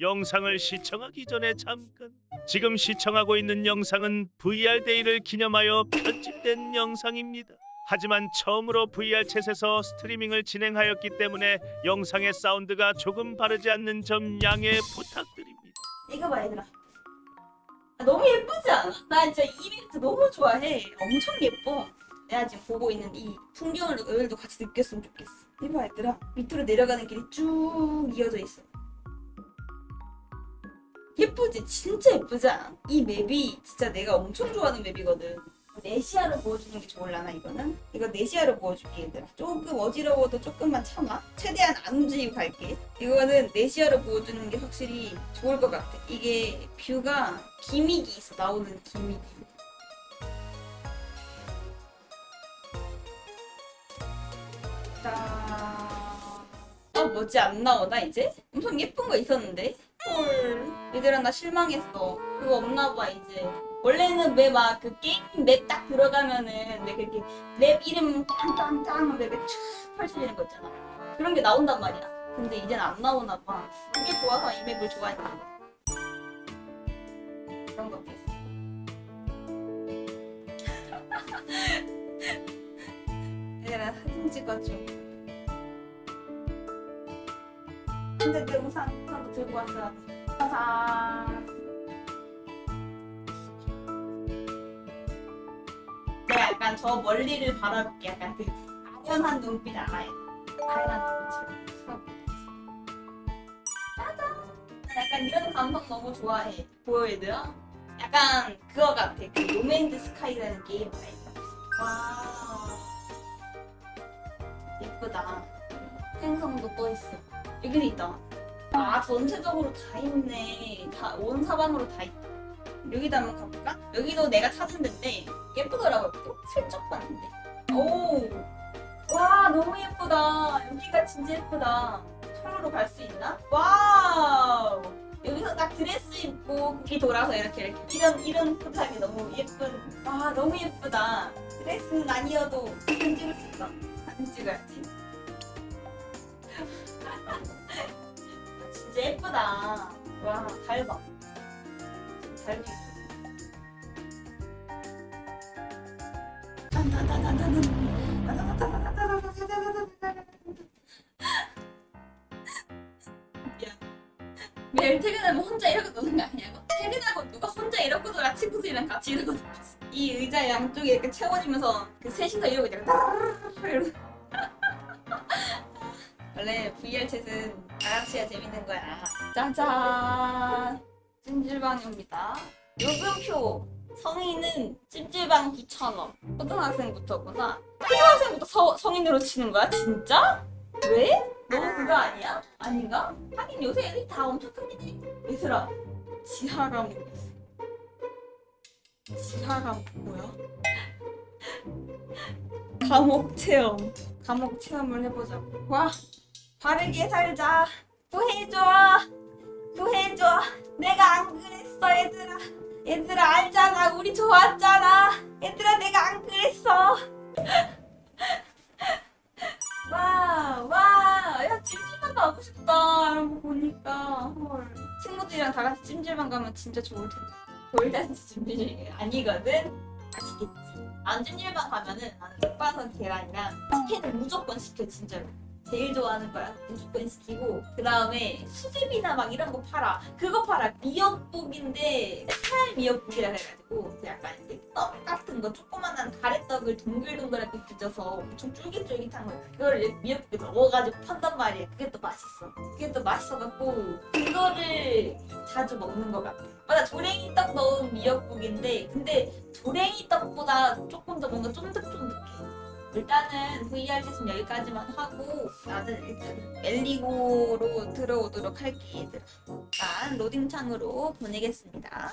영상을 시청하기 전에 잠깐 지금 시청하고 있는 영상은 VR 데이를 기념하여 편집된 영상입니다. 하지만 처음으로 VR 챗에서 스트리밍을 진행하였기 때문에 영상의 사운드가 조금 바르지 않는 점 양해 부탁드립니다. 이거 봐 얘들아 아, 너무 예쁘지 않아? 나 진짜 이 멘트 너무 좋아해 엄청 예뻐 내가 지금 보고 있는 이 풍경을 너희들도 같이 느꼈으면 좋겠어 이거 봐 얘들아 밑으로 내려가는 길이 쭉 이어져 있어 예쁘지? 진짜 예쁘지 않아? 이 맵이 진짜 내가 엄청 좋아하는 맵이거든 네시아를 보여주는 게 좋을라나 이거는? 이거 네시아를 보여줄게 얘들아 조금 어지러워도 조금만 참아 최대한 안 움직이고 갈게 이거는 네시아를 보여주는 게 확실히 좋을 것 같아 이게 뷰가 기믹이 있어 나오는 기믹이 아 뭐지 안 나오나 이제? 엄청 예쁜 거 있었는데? 헐 얘들아 나 실망했어. 그거 없나 봐 이제. 원래는 왜 막 그 게임 맵 딱 들어가면은 왜 그렇게 맵 이름 짱짱짱 맵에 촥 펼쳐지는 거 있잖아. 그런 게 나온단 말이야. 근데 이젠 안 나오나 봐. 그게 좋아서 이 맵을 좋아했나 봐 그런 것도 있어 얘들아 사진 찍어줘. 근데 영상 한번 들고 왔어 짜잔 내가 약간 저 멀리를 바라볼게 약간 그 아련한 눈빛 알아요 아련한 눈빛으로 짜잔! 약간 이런 감성 너무 좋아해. 보여 얘들아? 약간 그거 같아. 그 노맨드 스카이라는 게임 알죠? 와. 예쁘다. 행성도 떠있어. 여기도 있다 아 전체적으로 다 있네. 다 온 사방으로 다 있다. 여기도 한번 가볼까? 여기도 내가 찾은 데인데 예쁘더라고요 또. 슬쩍 봤는데. 오 와 너무 예쁘다. 여기가 진짜 예쁘다. 철로로 갈 수 있나? 와우. 여기서 딱 드레스 입고 귀 돌아서 이렇게 이렇게. 이런 이런 포탑이 너무 예쁜. 와 너무 예쁘다. 드레스는 아니어도 사진 찍을 수 있어. 사진 찍어야지 예쁘다. 와 달봐. 달도 있어 매일 퇴근하면 혼자 이러고 노는 거 아니냐고? 퇴근하고 누가 혼자 이러고 놀아? 친구들이랑 같이 이러고 놀지 이 의자 양쪽에 이렇게 채워지면서 그 셋이서 이러고 있다가 따르르르 이러고 원래 VR 챗은 다 같이야 재밌는 거야 짜잔 찜질방입니다 요금표 성인은 찜질방 9,000원 초등학생부터구나 초등학생부터 서, 성인으로 치는 거야 진짜? 왜? 너무 그거 아니야? 아닌가? 하긴 요새 애들이 다 엄청 큽니다 얘들아 지하가 지하가 뭐야? 감옥 체험 감옥 체험을 해보자고 와 바르게 살자. 구해줘. 구해줘. 내가 안 그랬어 얘들아. 얘들아 알잖아. 우리 좋았잖아. 얘들아 내가 안 그랬어. 와 와 야 찜질방 가고 싶다. 거 보니까 헐. 친구들이랑 다 같이 찜질방 가면 진짜 좋을 텐데. 돌잔치 준비 아니거든. 아시겠지? 안 찜질방 가면은 나는 육반석 계란이랑 치킨을 무조건 시켜 진짜로 제일 좋아하는 거야. 무조건 시키고 그 다음에 수제비나 막 이런 거 팔아. 그거 팔아. 미역국인데 스타일 미역국이라 해가지고 그 약간 이렇게 떡 같은 거 조그만한 가래떡을 동글동글하게 빚어서 엄청 쫄깃쫄깃한 거. 그걸 미역국에 넣어가지고 판단 말이야. 그게 또 맛있어. 그게 또 맛있어갖고 그거를 자주 먹는 것 같아. 맞아 조랭이 떡 넣은 미역국인데 근데 조랭이 떡보다 조금 더 뭔가 쫀득쫀득해 일단은 VR 셋은 여기까지만 하고 나는 일단 멜리고로 들어오도록 할게 얘들아. 일단 로딩창으로 보내겠습니다